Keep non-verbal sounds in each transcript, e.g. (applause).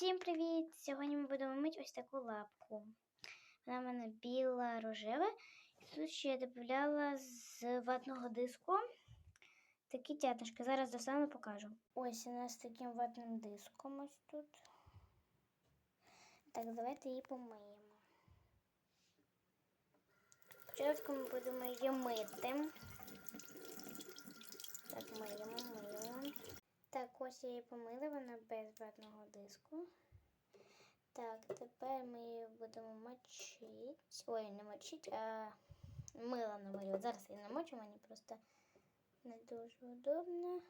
Всім привіт! Сьогодні ми будемо мити ось таку лапку. Вона в мене біла, рожева. І тут ще я додавала з ватного диску такі тятнишки. Зараз достану покажу. Ось у нас таким ватним диском ось тут. Так, давайте її помиємо. Спочатку ми будемо її мити. Так, миємо, миємо. Так, ось я її помила, вона без ватного диску. Так, тепер ми її будемо мочити. Ой, не мочити, а мило намалювати. Зараз я намочу, мені просто не дуже удобно.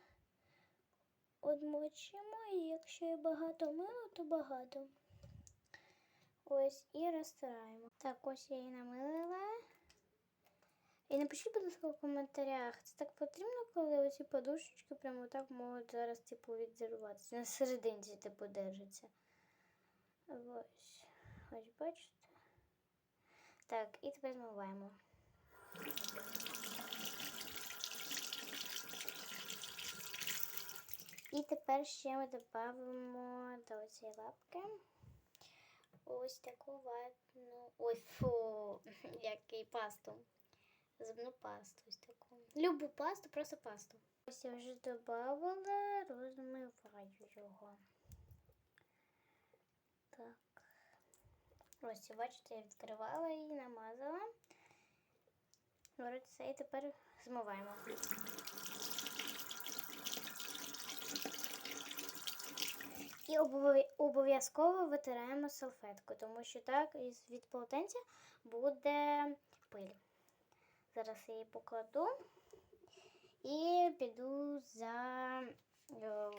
Одмочимо, і якщо є багато мила, то багато. Ось і розтираємо. Так, ось я її намилила. Напишіть, будь ласка, в коментарях, це так потрібно, коли оці подушечки прямо так можуть зараз, типу, відзірватися. На серединці, типу, держаться. Ось. Ось бачите. Так, і тепер змиваємо. І тепер ще ми додамо до цієї лапки ось таку ватну. Ой, фу, (laughs) який пасту зубну пасту ось таку. Любу пасту, просто пасту. Ось я вже додавала, розмиваю його. Так. Ось, бачите, я відкривала її, намазала. Це і тепер змиваємо. І обов'язково витираємо салфетку, тому що так від полотенця буде пиль. Зараз я її покладу і піду за о,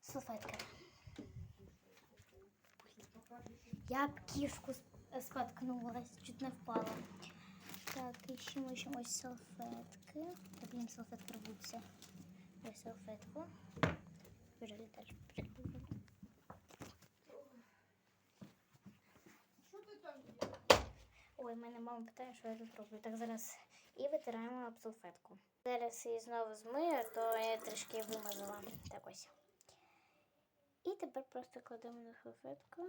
салфетками. Я об кішку споткнулась, чуть не впала. Так, ищем, ищем салфетки. Та, блін, салфетки рвуться. Ось салфетку. Бежали дальше. Ой, мене мама питає, що я тут роблю. Так зараз і витираємо об салфетку. Зараз її знову змию, то я трішки вимазала. Так ось. І тепер просто кладемо на салфетку.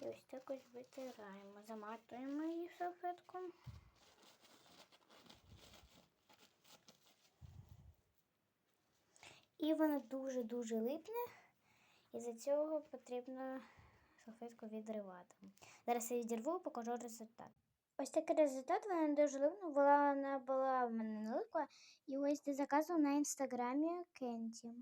І ось так ось витираємо. Заматуємо її салфетку. І вона дуже-дуже липне. І за цього потрібно салфетку відривати. Зараз я відірву, покажу результат. Ось такий результат, вона дуже липна, вона була в мене не. І ось ти заказував на інстаграмі Кенті.